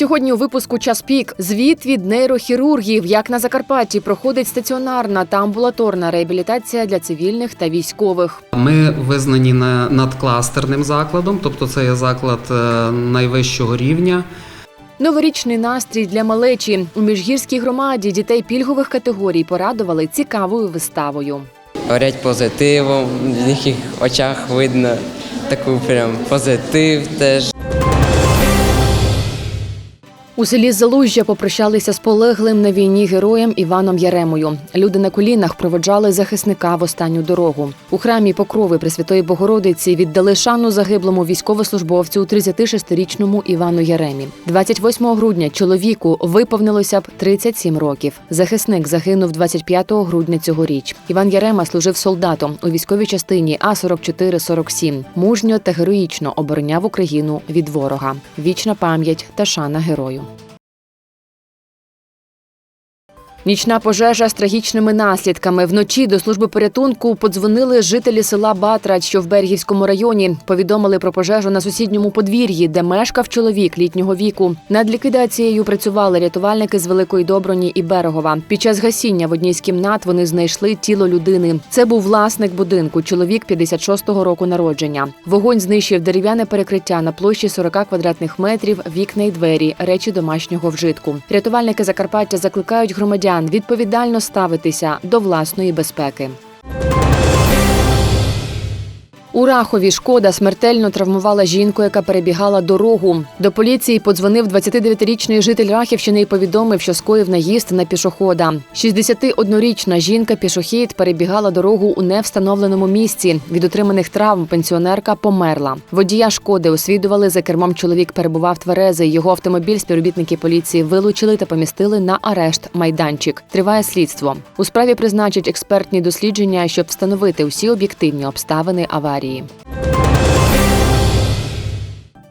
Сьогодні у випуску час пік звіт від нейрохірургів, як на Закарпатті проходить стаціонарна та амбулаторна реабілітація для цивільних та військових. Ми визнані на- надкластерним закладом, тобто це є заклад е, найвищого рівня. Новорічний настрій для малечі у міжгірській громаді дітей пільгових категорій порадували цікавою виставою. горять позитивом, в їхніх очах видно таку прям позитив теж. У селі Залужжя попрощалися з полеглим на війні героєм Іваном Яремою. Люди на колінах проводжали захисника в останню дорогу. У храмі Покрови Пресвятої Богородиці віддали шану загиблому військовослужбовцю 36-річному Івану Яремі. 28 грудня чоловіку виповнилося б 37 років. Захисник загинув 25 грудня цьогоріч. Іван Ярема служив солдатом у військовій частині А 4447 Мужньо та героїчно обороняв Україну від ворога. Вічна пам'ять та шана герою. Нічна пожежа з трагічними наслідками. Вночі до служби порятунку подзвонили жителі села Батрач, що в Бергівському районі. Повідомили про пожежу на сусідньому подвір'ї, де мешкав чоловік літнього віку. Над ліквідацією працювали рятувальники з Великої Доброні і Берегова. Під час гасіння в одній з кімнат вони знайшли тіло людини. Це був власник будинку, чоловік 56-го року народження. Вогонь знищив дерев'яне перекриття на площі 40 квадратних метрів, вікна й двері, речі домашнього вжитку. Рятувальники Закарпаття закликають громадян відповідально ставитися до власної безпеки. У Рахові шкода смертельно травмувала жінку, яка перебігала дорогу. До поліції подзвонив 29-річний житель Рахівщини і повідомив, що скоїв наїзд на пішохода. 61-річна жінка-пішохід перебігала дорогу у невстановленому місці. Від отриманих травм пенсіонерка померла. Водія шкоди освідували за кермом. Чоловік перебував тверезий. Його автомобіль співробітники поліції вилучили та помістили на арешт майданчик. Триває слідство. У справі призначать експертні дослідження, щоб встановити усі об'єктивні обставини аварії. Болгарії.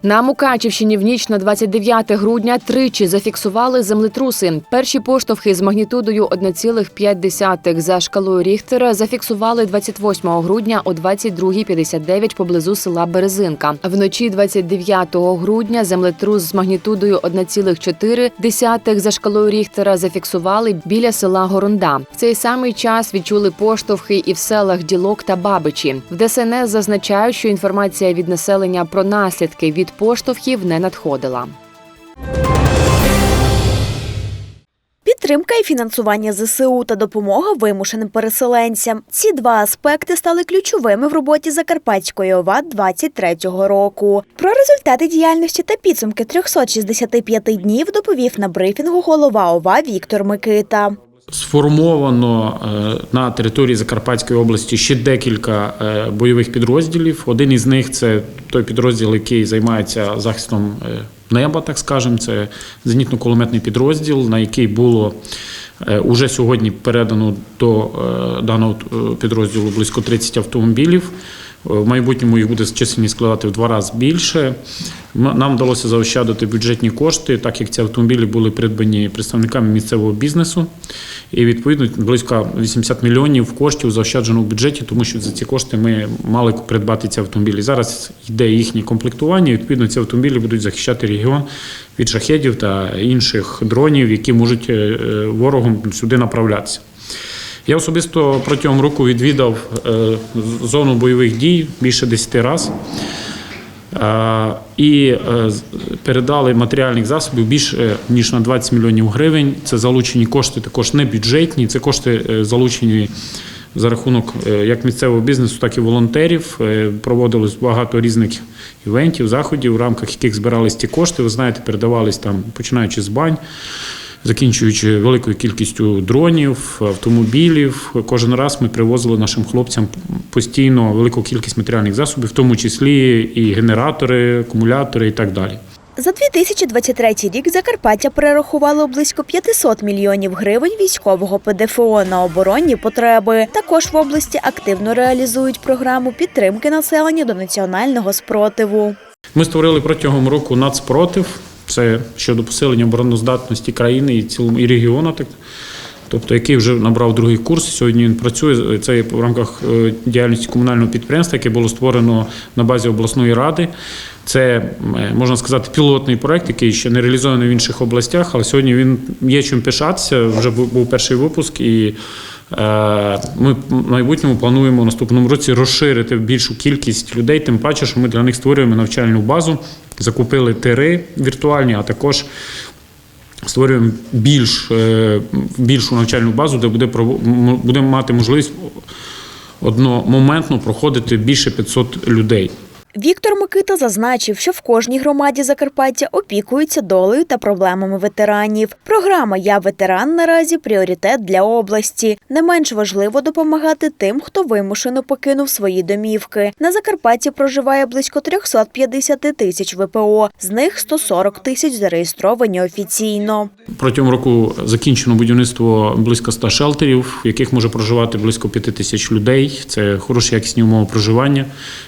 На Мукачівщині в ніч на 29 грудня тричі зафіксували землетруси. Перші поштовхи з магнітудою 1,5 за шкалою Ріхтера зафіксували 28 грудня о 22.59 поблизу села Березинка. Вночі 29 грудня землетрус з магнітудою 1,4 за шкалою Ріхтера зафіксували біля села Горонда. В цей самий час відчули поштовхи і в селах Ділок та Бабичі. В ДСНС зазначають, що інформація від населення про наслідки від поштовхів не надходила. Підтримка і фінансування ЗСУ та допомога вимушеним переселенцям. Ці два аспекти стали ключовими в роботі Закарпатської ОВА 23-го року. Про результати діяльності та підсумки 365 днів доповів на брифінгу голова ОВА Віктор Микита. Сформовано е, на території Закарпатської області ще декілька е, бойових підрозділів. Один із них це той підрозділ, який займається захистом е, неба, так скажемо. Це зенітно-кулеметний підрозділ, на який було уже сьогодні передано до даного підрозділу близько 30 автомобілів. В майбутньому їх буде чисельність складати в два рази більше. Нам вдалося заощадити бюджетні кошти, так як ці автомобілі були придбані представниками місцевого бізнесу. І відповідно близько 80 мільйонів коштів заощаджено в бюджеті, тому що за ці кошти ми мали придбати ці автомобілі. Зараз йде їхнє комплектування. Відповідно, ці автомобілі будуть захищати регіон від шахедів та інших дронів, які можуть е, е, ворогом сюди направлятися. Я особисто протягом року відвідав е, зону бойових дій більше 10 разів. Е, І е, передали матеріальних засобів більше ніж на 20 мільйонів гривень. Це залучені кошти, також не бюджетні. Це кошти залучені за рахунок як місцевого бізнесу, так і волонтерів. Проводилось багато різних івентів, заходів, в рамках яких збирались ті кошти. Ви знаєте, передавались там, починаючи з бань закінчуючи великою кількістю дронів, автомобілів. Кожен раз ми привозили нашим хлопцям постійно велику кількість матеріальних засобів, в тому числі і генератори, акумулятори і так далі. За 2023 рік Закарпаття перерахувало близько 500 мільйонів гривень військового ПДФО на оборонні потреби. Також в області активно реалізують програму підтримки населення до національного спротиву. Ми створили протягом року нацпротив. Це щодо посилення обороноздатності країни і цілому і регіону, так тобто який вже набрав другий курс. Сьогодні він працює. Це в рамках е, діяльності комунального підприємства, яке було створено на базі обласної ради. Це е, можна сказати пілотний проект, який ще не реалізований в інших областях, але сьогодні він є чим пишатися. Вже був перший випуск, і ми в майбутньому плануємо в наступному році розширити більшу кількість людей. Тим паче, що ми для них створюємо навчальну базу, закупили тири віртуальні, а також створюємо більш, е, більшу навчальну базу, де буде будемо мати можливість одномоментно проходити більше 500 людей. Віктор Микита зазначив, що в кожній громаді Закарпаття опікуються долею та проблемами ветеранів. Програма Я ветеран наразі пріоритет для області. Не менш важливо допомагати тим, хто вимушено покинув свої домівки. На Закарпатті проживає близько 350 тисяч ВПО, з них 140 тисяч зареєстровані офіційно. Протягом року закінчено будівництво близько 100 шелтерів, в яких може проживати близько 5 тисяч людей. Це хороші якісні умови проживання.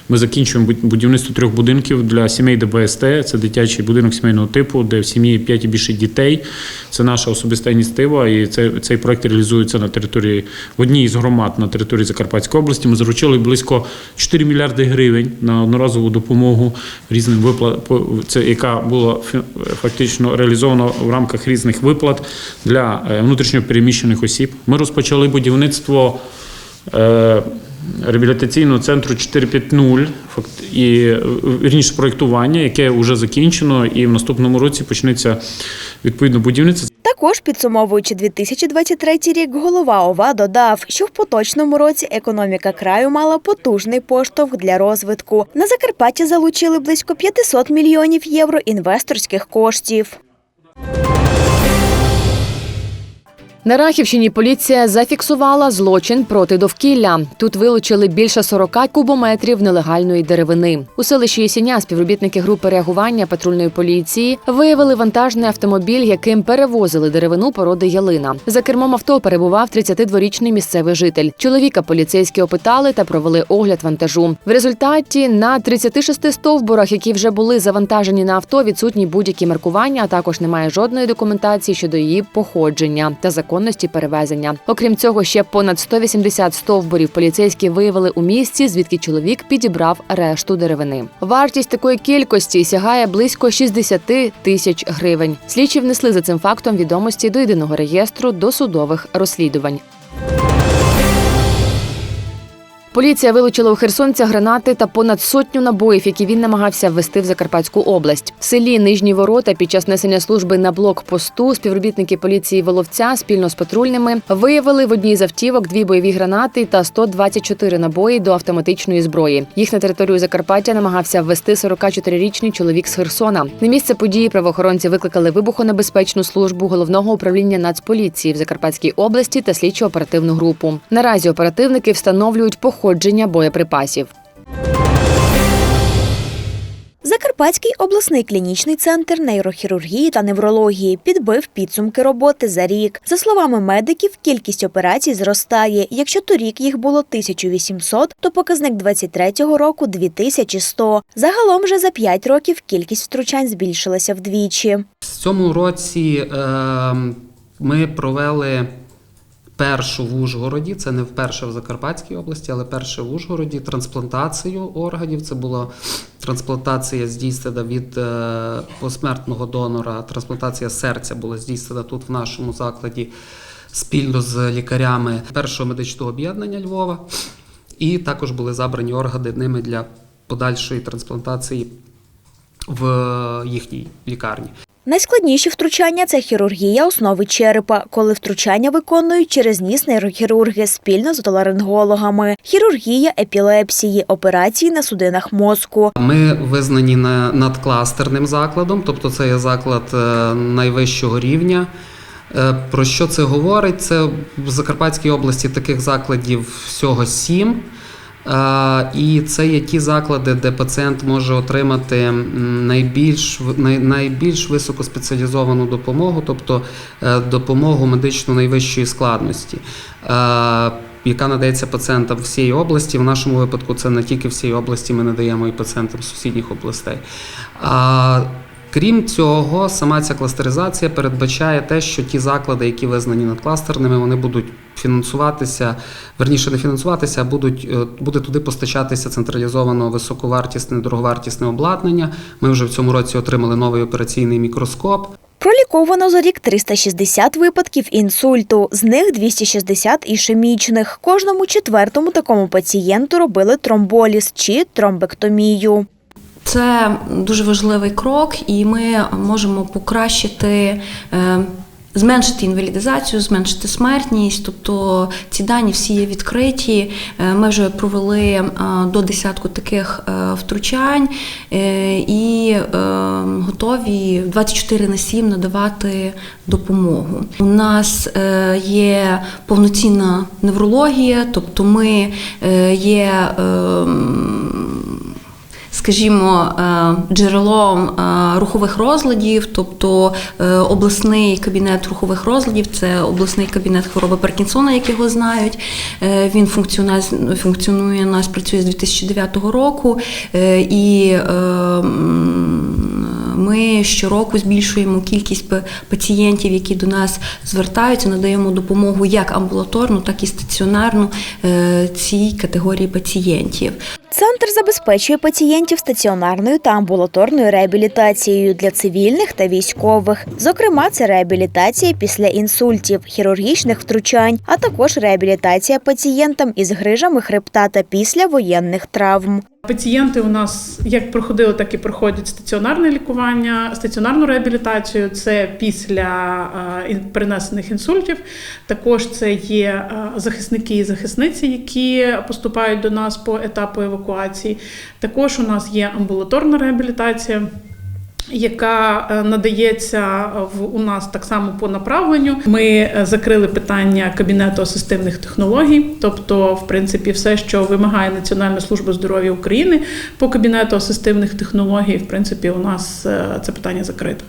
Ми закінчуємо будівництво трьох будинків для сімей ДБСТ. Це дитячий будинок сімейного типу, де в сім'ї 5 і більше дітей. Це наша особиста ініціатива, і це, цей проект реалізується на території в одній із громад на території Закарпатської області. Ми заручили близько 4 мільярди гривень на одноразову допомогу різним виплат, це яка була фактично реалізована в рамках різних виплат для е, внутрішньо переміщених осіб. Ми розпочали будівництво. Реабілітаційного центру 450 факт- і вірніше проєктування, яке вже закінчено, і в наступному році почнеться відповідно будівництво. Також підсумовуючи 2023 рік, голова ОВА додав, що в поточному році економіка краю мала потужний поштовх для розвитку. На Закарпатті залучили близько 500 мільйонів євро інвесторських коштів. На Рахівщині поліція зафіксувала злочин проти довкілля. Тут вилучили більше 40 кубометрів нелегальної деревини. У селищі Єсеня співробітники групи реагування патрульної поліції виявили вантажний автомобіль, яким перевозили деревину породи ялина. За кермом авто перебував 32-річний місцевий житель. Чоловіка поліцейські опитали та провели огляд вантажу. В результаті на 36 стовбурах, які вже були завантажені на авто, відсутні будь-які маркування, а також немає жодної документації щодо її походження та законності перевезення. Окрім цього, ще понад 180 стовбурів поліцейські виявили у місці, звідки чоловік підібрав решту деревини. Вартість такої кількості сягає близько 60 тисяч гривень. Слідчі внесли за цим фактом відомості до єдиного реєстру досудових розслідувань. Поліція вилучила у херсонця гранати та понад сотню набоїв, які він намагався ввести в Закарпатську область. В селі Нижні Ворота під час несення служби на блокпосту співробітники поліції Воловця спільно з патрульними виявили в одній з автівок дві бойові гранати та 124 набої до автоматичної зброї. Їх на територію Закарпаття намагався ввести 44-річний чоловік з Херсона. На місце події правоохоронці викликали вибухонебезпечну службу головного управління Нацполіції в Закарпатській області та слідчо-оперативну групу. Наразі оперативники встановлюють походження боєприпасів. Закарпатський обласний клінічний центр нейрохірургії та неврології підбив підсумки роботи за рік. За словами медиків, кількість операцій зростає. Якщо торік їх було 1800, то показник 23-го року 2100. Загалом же за 5 років кількість втручань збільшилася вдвічі. В цьому році е, ми провели першу в Ужгороді, це не вперше в Закарпатській області, але перше в Ужгороді трансплантацію органів. Це була трансплантація здійснена від е, посмертного донора. Трансплантація серця була здійснена тут в нашому закладі спільно з лікарями першого медичного об'єднання Львова. І також були забрані органи ними для подальшої трансплантації в їхній лікарні. Найскладніші втручання це хірургія основи черепа, коли втручання виконують через ніс нейрохірурги спільно з отоларингологами, хірургія епілепсії, операції на судинах мозку. Ми визнані на- надкластерним закладом, тобто це є заклад е, найвищого рівня. Е, Про що це говорить? Це в Закарпатській області таких закладів всього сім. І це є ті заклади, де пацієнт може отримати найбільш, найбільш високоспеціалізовану допомогу, тобто е, допомогу медичну найвищої складності, яка надається пацієнтам всієї області. В нашому випадку це не тільки всієї області, ми надаємо і пацієнтам сусідніх областей. Крім цього, сама ця кластеризація передбачає те, що ті заклади, які визнані надкластерними, вони будуть фінансуватися, верніше не фінансуватися, а будуть е, буде туди постачатися централізовано високовартісне, дороговартісне обладнання. Ми вже в цьому році отримали новий операційний мікроскоп. Проліковано за рік 360 випадків інсульту, з них 260 ішемічних. Кожному четвертому такому пацієнту робили тромболіз чи тромбектомію. Це дуже важливий крок, і ми можемо покращити. е, Зменшити інвалідизацію, зменшити смертність, тобто ці дані всі є відкриті. Е, Ми вже провели е, до десятку таких втручань і готові 24 на 7 надавати допомогу. У нас є повноцінна неврологія, тобто ми є. Скажімо, е, джерелом е, рухових розладів, тобто е, обласний кабінет рухових розладів, це обласний кабінет хвороби Паркінсона, як його знають. Він функціонує, нас працює з 2009 року, і ми щороку збільшуємо кількість пацієнтів, які до нас звертаються, надаємо допомогу як амбулаторну, так і стаціонарну е, цій категорії пацієнтів. Центр забезпечує пацієнтів стаціонарною та амбулаторною реабілітацією для цивільних та військових. Зокрема, це реабілітація після інсультів, хірургічних втручань, а також реабілітація пацієнтам із грижами хребта та після воєнних травм. Пацієнти у нас як проходили, так і проходять стаціонарне лікування, стаціонарну реабілітацію. Це після принесених перенесених інсультів. Також це є е, захисники і захисниці, які поступають до нас по етапу евакуації. Також у нас є амбулаторна реабілітація. Яка е, надається в у нас так само по направленню. Ми е, закрили питання кабінету асистивних технологій, тобто, в принципі, все, що вимагає Національна служба здоров'я України по кабінету асистивних технологій, в принципі, у нас е, це питання закрито.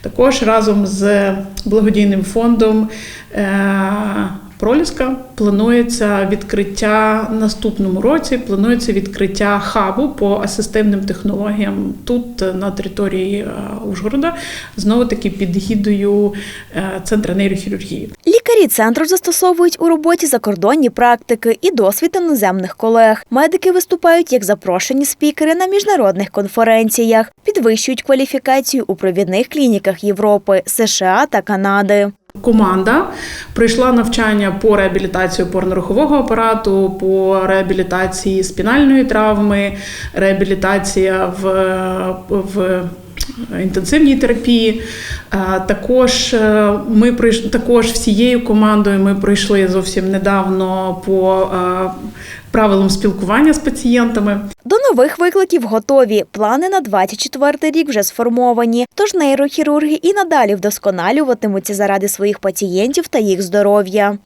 Також разом з благодійним фондом. Проліска планується відкриття наступному році. Планується відкриття хабу по асистивним технологіям тут на території е, Ужгорода, знову таки під гідою е, центру нейрохірургії. Лікарі центру застосовують у роботі закордонні практики і досвід іноземних колег. Медики виступають як запрошені спікери на міжнародних конференціях, підвищують кваліфікацію у провідних клініках Європи, США та Канади. Команда пройшла навчання по реабілітації опорно-рухового апарату, по реабілітації спінальної травми, реабілітація в, в інтенсивній терапії. Е, Також е, ми також всією командою ми пройшли зовсім недавно по е, правилам спілкування з пацієнтами. До нових викликів готові. Плани на 24 рік вже сформовані. Тож нейрохірурги і надалі вдосконалюватимуться заради своїх пацієнтів та їх здоров'я.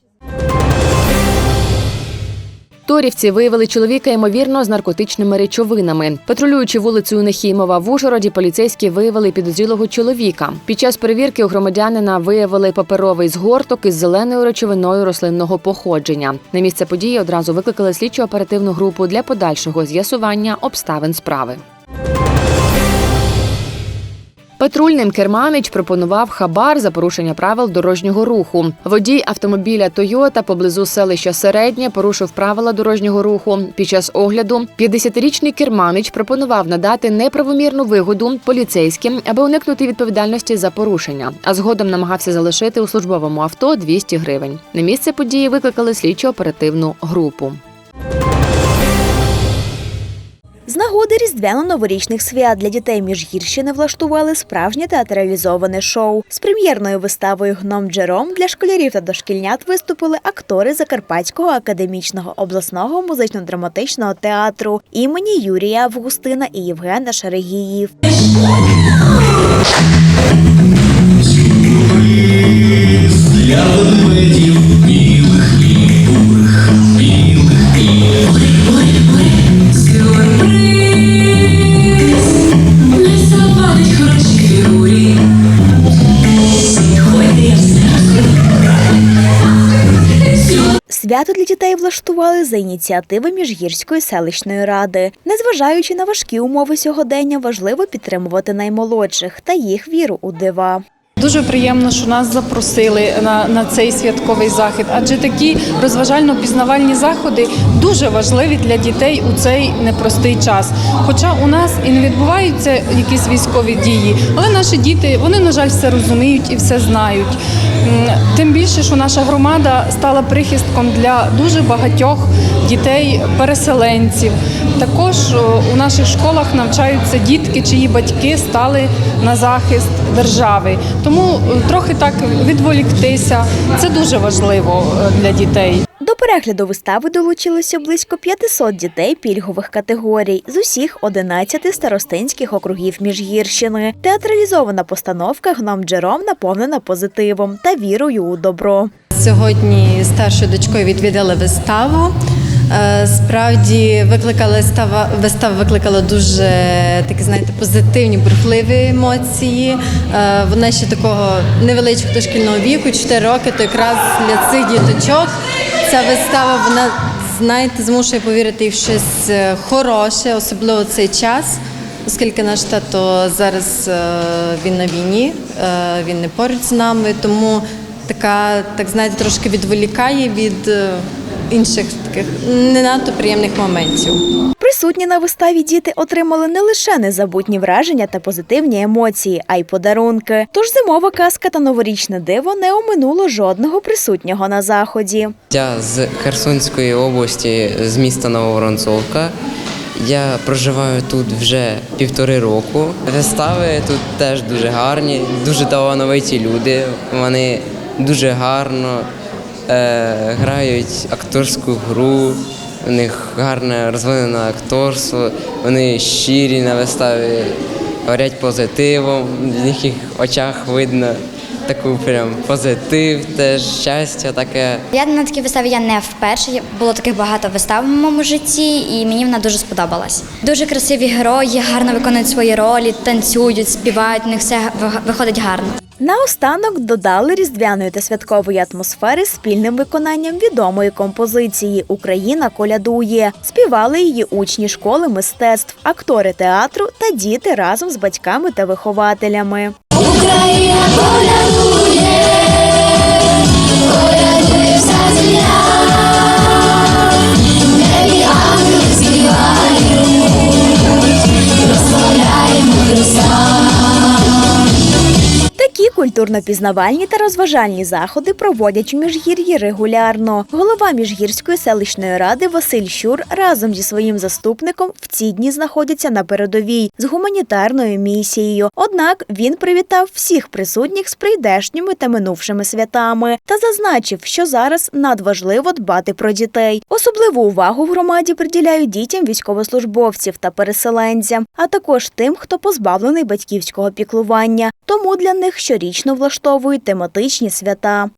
Торівці виявили чоловіка ймовірно з наркотичними речовинами. Патрулюючи вулицею Нехімова в Ужгороді, поліцейські виявили підозрілого чоловіка. Під час перевірки у громадянина виявили паперовий згорток із зеленою речовиною рослинного походження. На місце події одразу викликали слідчо оперативну групу для подальшого з'ясування обставин справи. Патрульним керманич пропонував хабар за порушення правил дорожнього руху. Водій автомобіля Тойота поблизу селища Середнє порушив правила дорожнього руху. Під час огляду 50-річний керманич пропонував надати неправомірну вигоду поліцейським, аби уникнути відповідальності за порушення. А згодом намагався залишити у службовому авто 200 гривень. На місце події викликали слідчо оперативну групу. З нагоди різдвяно-новорічних свят для дітей Міжгірщини влаштували справжнє театралізоване шоу. З прем'єрною виставою Гном Джером для школярів та дошкільнят виступили актори Закарпатського академічного обласного музично-драматичного театру імені Юрія Августина і Євгена Шаригіїв. Для Свято для дітей влаштували за ініціативи Міжгірської селищної ради. Незважаючи на важкі умови сьогодення, важливо підтримувати наймолодших та їх віру у дива. Дуже приємно, що нас запросили на, на цей святковий захід, адже такі розважально-пізнавальні заходи дуже важливі для дітей у цей непростий час. Хоча у нас і не відбуваються якісь військові дії, але наші діти вони, на жаль, все розуміють і все знають. Тим більше, що наша громада стала прихистком для дуже багатьох дітей-переселенців. Також у наших школах навчаються дітки, чиї батьки стали на захист держави. Тому е, трохи так відволіктися це дуже важливо е, для дітей. Перегляду вистави долучилося близько 500 дітей пільгових категорій з усіх 11 старостинських округів Міжгірщини. Театралізована постановка гном Джером наповнена позитивом та вірою у добро. Сьогодні старшою дочкою відвідали виставу. Е, Справді викликала вистава, вистава викликала дуже такі, знаєте, позитивні, бурхливі емоції. Е, Вона ще такого невеличкого дошкільного віку, 4 роки, то якраз для цих діточок ця вистава вона, знаєте, змушує повірити в щось е, хороше, особливо цей час. Оскільки наш тато зараз він на війні, він не поруч з нами, тому така, так знаєте, трошки відволікає від інших таких не надто приємних моментів. Присутні на виставі діти отримали не лише незабутні враження та позитивні емоції, а й подарунки. Тож зимова казка та новорічне диво не оминуло жодного присутнього на заході. Я з Херсонської області, з міста Нововоронцовка. Я проживаю тут вже півтори року. Вистави тут теж дуже гарні, дуже талановиті люди. Вони дуже гарно е, грають акторську гру. У них гарне розвинене акторство, вони щирі на виставі, говорять позитивом, в їхніх очах видно таку прям позитив, теж щастя таке. Я на такій виставі я не вперше. Було таких багато вистав в моєму житті, і мені вона дуже сподобалась. Дуже красиві герої, гарно виконують свої ролі, танцюють, співають. У них все виходить гарно. Наостанок додали різдвяної та святкової атмосфери спільним виконанням відомої композиції Україна колядує. Співали її учні школи мистецтв, актори театру та діти разом з батьками та вихователями. Україна колядує, колядує вся земля, Такі культурно-пізнавальні та розважальні заходи проводять у Міжгір'ї регулярно. Голова Міжгірської селищної ради Василь Щур разом зі своїм заступником в ці дні знаходяться на передовій з гуманітарною місією. Однак він привітав всіх присутніх з прийдешніми та минувшими святами та зазначив, що зараз надважливо дбати про дітей. Особливу увагу в громаді приділяють дітям військовослужбовців та переселенцям, а також тим, хто позбавлений батьківського піклування. Тому для них щорічно влаштовують тематичні свята.